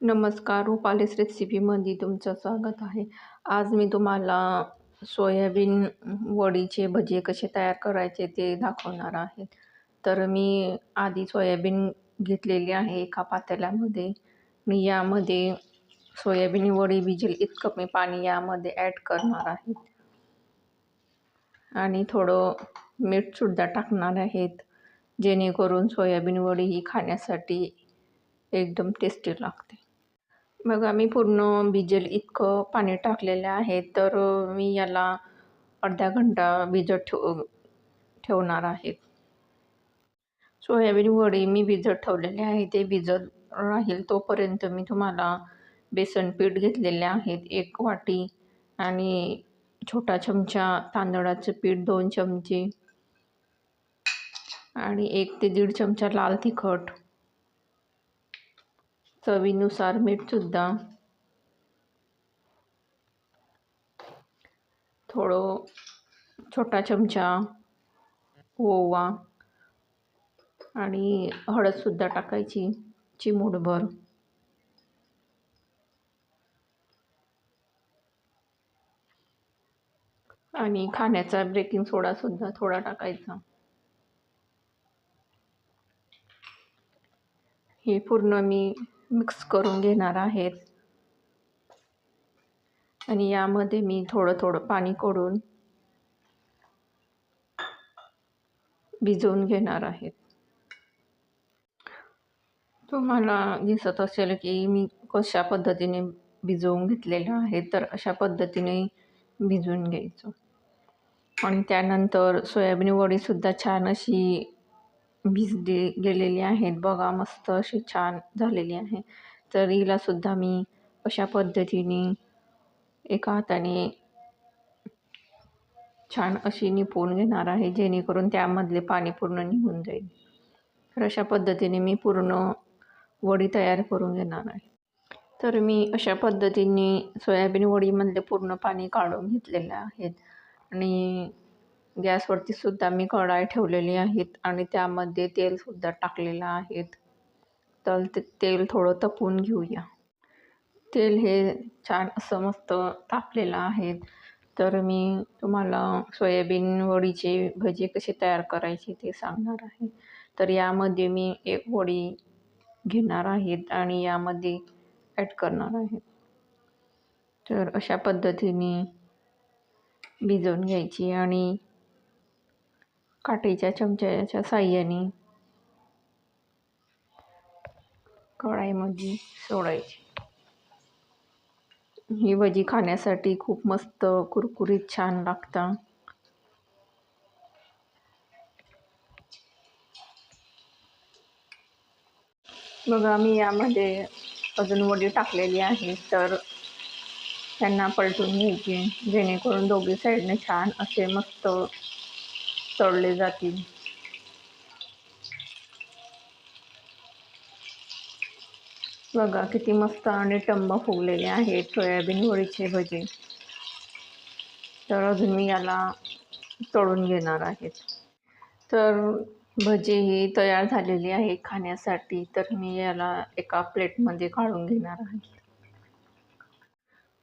नमस्कार रुपालीस रेसिपीमध्ये तुमचं स्वागत आहे. आज मी तुम्हाला सोयाबीन वडीचे भजे कसे तयार करायचे ते दाखवणार आहे. तर मी आधी सोयाबीन घेतलेली आहे एका पातेल्यामध्ये. मी यामध्ये सोयाबीन वडी भिजेल इतकं मी पाणी यामध्ये ॲड करणार आहे. आणि थोडं मीठसुद्धा टाकणार आहेत. जेणेकरून सोयाबीन वडी ही खाण्यासाठी एकदम टेस्टी लागते. बघा मी पूर्ण भिजेल इतकं पाणी टाकलेलं आहे तर मी याला अर्धा घंटा भिजत ठेव ठेवणार आहे. सोयाबीन वडी मी भिजत ठेवलेले आहे ते भिजत राहील तोपर्यंत मी तुम्हाला बेसन पीठ घेतलेले आहेत एक वाटी आणि छोटा चमचा तांदळाचं पीठ दोन चमचे आणि एक ते दीड चमचा लाल तिखट. चवीनुसार मीठसुद्धा. थोडं छोटा चमचा ओवा आणि हळदसुद्धा टाकायची चिमूटभर. आणि खाण्याचा बेकिंग सोडासुद्धा थोडा टाकायचा. हे पूर्ण मी मिक्स करून घेणार आहेत. आणि यामध्ये मी थोडं थोडं पाणी करून भिजवून घेणार आहेत. तुम्हाला दिसत असेल की मी कशा पद्धतीने भिजवून घेतलेलं आहे तर अशा पद्धतीने भिजवून घ्यायचं. आणि त्यानंतर सोयाबीन वडीसुद्धा छान अशी भिजली गेलेली आहेत. बघा मस्त अशी छान झालेली आहे. तर हिलासुद्धा मी अशा पद्धतीने एका हाताने छान अशी निपवून घेणार आहे जेणेकरून त्यामधले पाणी पूर्ण निघून जाईल. तर अशा पद्धतीने मी पूर्ण वडी तयार करून घेणार आहे. तर मी अशा पद्धतीने सोयाबीन वडीमधले पूर्ण पाणी काढून घेतलेले आहेत. आणि गॅसवरती सुद्धा मी कढाई ठेवलेली आहेत आणि त्यामध्ये तेलसुद्धा टाकलेलं आहेत. तर ते तेल थोडं तपवून घेऊया. तेल हे छान असं मस्त तापलेलं आहे. तर मी तुम्हाला सोयाबीन वडीचे भजे कसे तयार करायचे ते सांगणार आहे. तर यामध्ये मी एक वडी घेणार आहेत आणि यामध्ये ॲड करणार आहे. तर अशा पद्धतीने भिजवून घ्यायची आणि काठीच्या चमच्याच्या साह्याने कढाईमध्ये सोडायची. ही भजी खाण्यासाठी खूप मस्त कुरकुरीत छान लागतं. बघा मी यामध्ये अजून वडी टाकलेली आहे तर त्यांना पलटून घ्यायची जेणेकरून दोघी साईडने छान असे मस्त तळले जातील. बघा किती मस्त आणि टंब फुगलेले आहेत सोयाबीन वडीचे भजे. तर अजून मी याला तळून घेणार आहेत तर भजी ही तयार झालेली आहे खाण्यासाठी तर मी याला एका प्लेटमध्ये काढून घेणार आहे.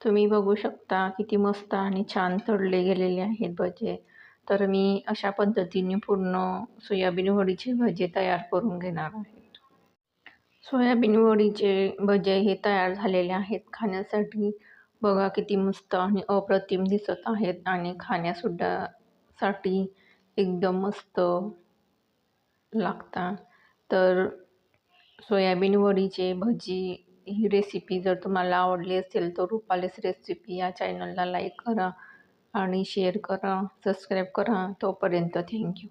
तुम्ही बघू शकता किती मस्त आणि छान तळले गेलेले आहेत भजे. तर मी अशा पद्धतीने पूर्ण सोयाबीन वडीचे भजे तयार करून घेणार आहे. सोयाबीन वडीचे भजे हे तयार झालेले आहेत. खाण्यासाठी बघा किती मस्त आणि अप्रतिम दिसत आहेत आणि खाण्यासुद्धा साठी एकदम मस्त लागतात. तर सोयाबीन वडीचे भजी ही रेसिपी जर तुम्हाला आवडली असेल तर रुपालीस रेसिपी या चॅनलला लाईक करा. आणि शेअर करा सबस्क्राईब करा. तोपर्यंत थँक्यू